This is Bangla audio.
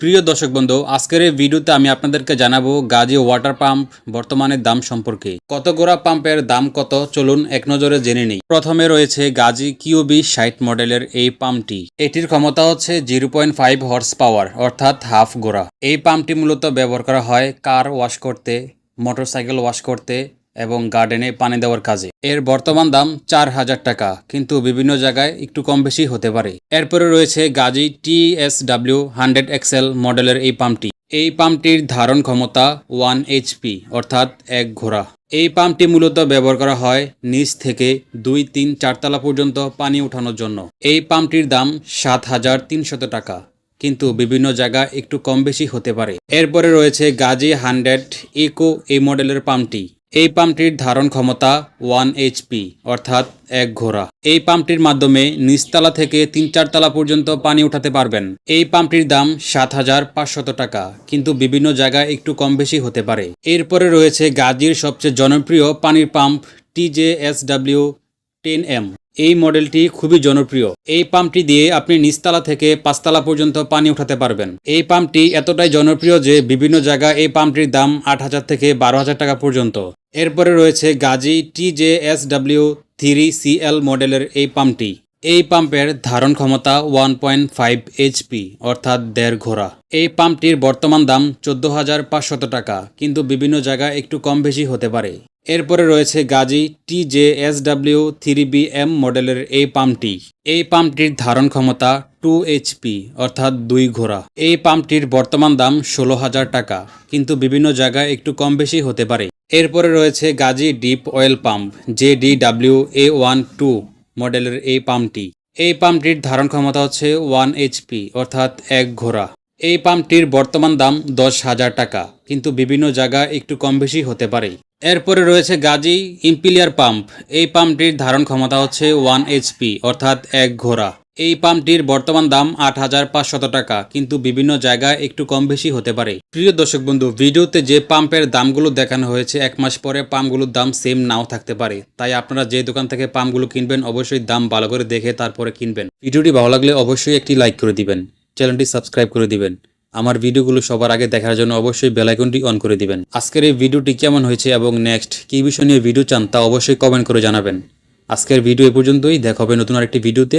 প্রিয় দর্শক বন্ধু, আজকের এই ভিডিওতে আমি আপনাদেরকে জানাব গাজী ওয়াটার পাম্প বর্তমানে দাম সম্পর্কে। কত গোড়া পাম্পের দাম কত? চলুন এক নজরে জেনে নিই। প্রথমে রয়েছে গাজী কিউবি ষাট মডেলের এই পাম্পটি। এটির ক্ষমতা হচ্ছে zero point five horse power, অর্থাৎ হাফ গোড়া। এই পাম্পটি মূলত ব্যবহার করা হয় কার ওয়াশ করতে, মোটরসাইকেল ওয়াশ করতে এবং গার্ডেনে পানি দেওয়ার কাজে। এর বর্তমান দাম চার হাজার টাকা, কিন্তু বিভিন্ন জায়গায় একটু কম বেশি হতে পারে। এরপরে রয়েছে Gazi T S W hundred excel মডেলের এই পাম্পটি। এই পাম্পটির ধারণ ক্ষমতা ওয়ান এইচপি অর্থাৎ এক ঘোড়া। এই পাম্পটি মূলত ব্যবহার করা হয় নিচ থেকে দুই তিন চারতলা পর্যন্ত পানি উঠানোর জন্য। এই পাম্পটির দাম সাত হাজার তিনশত টাকা, কিন্তু বিভিন্ন জায়গা একটু কম বেশি হতে পারে। এরপরে রয়েছে গাজী হান্ড্রেড ইকো এই মডেলের পাম্পটি। এই পাম্পটির ধারণ ক্ষমতা ওয়ান এইচপি অর্থাৎ এক ঘোড়া। এই পাম্পটির মাধ্যমে নিচতলা থেকে তিন চারতলা পর্যন্ত পানি উঠাতে পারবেন। এই পাম্পটির দাম সাত হাজার পাঁচশত টাকা, কিন্তু বিভিন্ন জায়গায় একটু কম বেশি হতে পারে। এরপরে রয়েছে গাজীর সবচেয়ে জনপ্রিয় পানির pump TJ S W ten M. এই মডেলটি খুবই জনপ্রিয়। এই পাম্পটি দিয়ে আপনি নিচতলা থেকে পাঁচতলা পর্যন্ত পানি উঠাতে পারবেন। এই পাম্পটি এতটাই জনপ্রিয় যে বিভিন্ন জায়গায় এই পাম্পটির দাম আট হাজার থেকে বারো হাজার টাকা পর্যন্ত। এরপরে রয়েছে Gazi T J S W three CL মডেলের এই পাম্পটি। এই পাম্পের ধারণ ক্ষমতা ওয়ান পয়েন্ট ফাইভ এইচপি অর্থাৎ দেড় ঘোড়া। এই পাম্পটির বর্তমান দাম চোদ্দ হাজার পাঁচশত টাকা, কিন্তু বিভিন্ন জায়গায় একটু কম বেশি হতে পারে। এরপরে রয়েছে Gazi T J S W three B M মডেলের এই পাম্পটি। এই পাম্পটির ধারণ ক্ষমতা টু এইচপি অর্থাৎ দুই ঘোড়া। এই পাম্পটির বর্তমান দাম ষোলো হাজার টাকা, কিন্তু বিভিন্ন জায়গায় একটু কম বেশি হতে পারে। এরপরে রয়েছে Gazi deep oil pump J D W A one two মডেলের এই পাম্পটি। এই পাম্পটির ধারণ ক্ষমতা হচ্ছে ওয়ান এইচপি অর্থাৎ এক ঘোড়া। এই পাম্পটির বর্তমান দাম দশ হাজার টাকা, কিন্তু বিভিন্ন জায়গায় একটু কম বেশি হতে পারে। এরপরে রয়েছে গাজী ইম্পিলিয়ার পাম্প, এই পাম্পটির ধারণ ক্ষমতা হচ্ছে ওয়ান এইচপি অর্থাৎ এক ঘোড়া। এই পাম্পটির বর্তমান দাম আট হাজার পাঁচশত টাকা, কিন্তু বিভিন্ন জায়গায় একটু কম বেশি হতে পারে। প্রিয় দর্শক বন্ধু, ভিডিওতে যে পাম্পের দামগুলো দেখানো হয়েছে, এক মাস পরে পাম্পগুলোর দাম সেম নাও থাকতে পারে। তাই আপনারা যে দোকান থেকে পাম্পগুলো কিনবেন, অবশ্যই দাম ভালো করে দেখে তারপরে কিনবেন। ভিডিওটি ভালো লাগলে অবশ্যই একটি লাইক করে দিবেন। চ্যানেলটি সাবস্ক্রাইব করে দিবেন। আমার ভিডিওগুলো সবার আগে দেখার জন্য অবশ্যই বেলাইকনটি অন করে দিবেন। আজকের এই ভিডিওটি কেমন হয়েছে এবং নেক্সট কী বিষয় নিয়ে ভিডিও চান, তা অবশ্যই কমেন্ট করে জানাবেন। আজকের ভিডিও এ পর্যন্তই। দেখা হবে নতুন আরেকটি ভিডিওতে